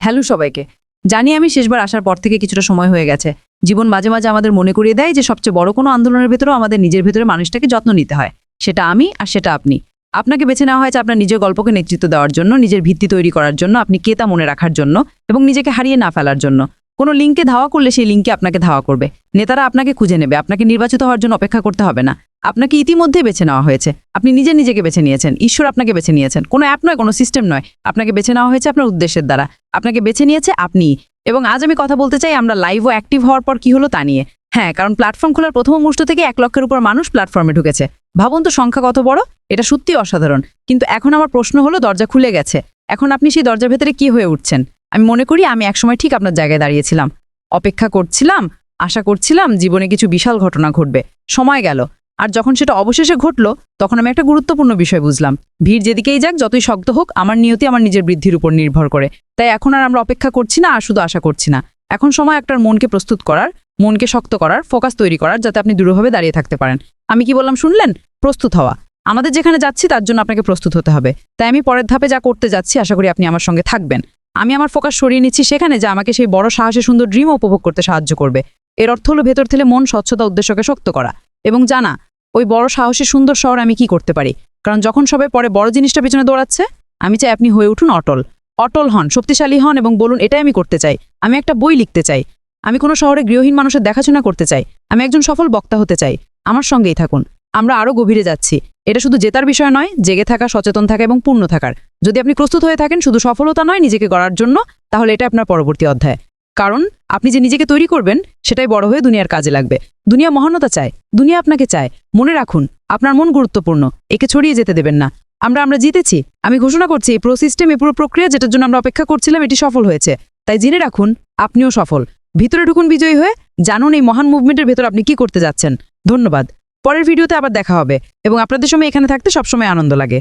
Hello সবাইকে। জানি আমি শেষবার আসার পর থেকে কিছুটা সময় হয়ে গেছে। জীবন মাঝে মাঝে আমাদের মনে করিয়ে দেয় যে সবচেয়ে বড় কোনো আন্দোলনের ভেতরেও আমাদের নিজের ভেতরে মানুষটাকে যত্ন নিতে হয়। সেটা আমি আর সেটা আপনি। আপনাকে বেছে নেওয়া হয়েছে আপনার নিজের গল্পকে নেতৃত্ব দেওয়ার জন্য, নিজের ভিত্তি তৈরি করার জন্য, আপনি কে তা মনে রাখার জন্য এবং নিজেকে হারিয়ে না ফেলার জন্য। কোনো লিঙ্কে ধাওয়া করলে সেই লিঙ্কে আপনাকে ধাওয়া করবে। নেতারা আপনাকে খুঁজে নেবে। আপনাকে নির্বাচিত হওয়ার জন্য অপেক্ষা করতে হবে না। আপনাকে ইতিমধ্যে বেছে নেওয়া হয়েছে। আপনি নিজে নিজেকে বেছে নিয়েছেন। ঈশ্বর আপনাকে বেছে নিয়েছেন। কোনো অ্যাপ নয়, কোনো সিস্টেম নয়। আপনাকে বেছে নেওয়া হয়েছে আপনার উদ্দেশ্যের দ্বারা। আপনাকে বেছে নিয়েছে আপনি। এবং আজ আমি কথা বলতে চাই আমরা লাইভ ও অ্যাক্টিভ হওয়ার পর কি হলো তা নিয়ে। হ্যাঁ কারণ প্ল্যাটফর্ম খোলার প্রথম মুহূর্ত থেকে এক লক্ষের উপর মানুষ প্ল্যাটফর্মে ঢুকেছে। ভাবুন তো সংখ্যা কত বড়? এটা সত্যি অসাধারণ। কিন্তু এখন আমার প্রশ্ন হলো, দরজা খুলে গেছে। এখন আপনি সেই দরজার ভেতরে কি হয়ে উঠছেন? আমি মনে করি আমি একসময় ঠিক আপনার জায়গায় দাঁড়িয়েছিলাম। অপেক্ষা করছিলাম, আশা করছিলাম জীবনে কিছু বিশাল ঘটনা ঘটবে। সময় গেল। আর যখন সেটা অবশেষে ঘটলো, তখন আমি একটা গুরুত্বপূর্ণ বিষয় বুঝলাম। ভিড় যেদিকেই যাক, যতই শক্ত হোক, আমার নিয়তি আমার নিজের বৃদ্ধির উপর নির্ভর করে। তাই এখন আর আমরা অপেক্ষা করছি না, আর শুধু আশা করছি না। এখন সময় একটার মনকে প্রস্তুত করার, মনকে শক্ত করার, ফোকাস তৈরি করার, যাতে আপনি দৃঢ়ভাবে দাঁড়িয়ে থাকতে পারেন। আমি কি বললাম শুনলেন? প্রস্তুত হওয়া। আমাদের যেখানে যাচ্ছি, তার জন্য আপনাকে প্রস্তুত হতে হবে। তাই আমি পরের ধাপে যা করতে যাচ্ছি, আশা করি আপনি আমার সঙ্গে থাকবেন। আমি আমার ফোকাস সরিয়ে নিচ্ছি সেখানে, যে আমাকে সেই বড় সাহসে, সুন্দর ড্রিম উপভোগ করতে সাহায্য করবে। এর অর্থ হলো ভেতর থেকে মন, স্বচ্ছতা, উদ্দেশ্যকে শক্ত করা। এবং জানা ওই বড় সাহসী সুন্দর শহর আমি কি করতে পারি? কারণ যখন সবাই পরে বড় জিনিসটা পেছনে দৌড়াচ্ছে, আমি চাই আপনি হয়ে উঠুন অটল। অটল হন, শক্তিশালী হন এবং বলুন, এটাই আমি করতে চাই। আমি একটা বই লিখতে চাই। আমি কোনো শহরে গৃহহীন মানুষের দেখাশোনা করতে চাই। আমি একজন সফল বক্তা হতে চাই। আমার সঙ্গেই থাকুন। আমরা আরও গভীরে যাচ্ছি। এটা শুধু জেতার বিষয় নয়, জেগে থাকা, সচেতন থাকা এবং পূর্ণ থাকার। যদি আপনি প্রস্তুত হয়ে থাকেন, শুধু সফলতা নয়, নিজেকে গড়ার জন্য, তাহলে এটা আপনার পরবর্তী অধ্যায়। কারণ আপনি যে নিজেকে তৈরি করবেন, সেটাই বড় হয়ে দুনিয়ার কাজে লাগবে। দুনিয়া মহানতা চায়, দুনিয়া আপনাকে চায়। মনে রাখুন, আপনার মন গুরুত্বপূর্ণ, একে ছড়িয়ে যেতে দেবেন না। আমরা আমরা জিতেছি। আমি ঘোষণা করছি, এই প্রো সিস্টেম এই পুরো প্রক্রিয়া যেটার জন্য আমরা অপেক্ষা করছিলাম, এটি সফল হয়েছে। তাই জেনে রাখুন, আপনিও সফল। ভিতরে ঢুকুন বিজয়ী হয়ে, জানুন এই মহান মুভমেন্টের ভেতর আপনি কি করতে যাচ্ছেন। ধন্যবাদ। পরের ভিডিওতে আবার দেখা হবে, এবং আপনাদের সময় এখানে থাকতে সবসময় আনন্দ লাগে।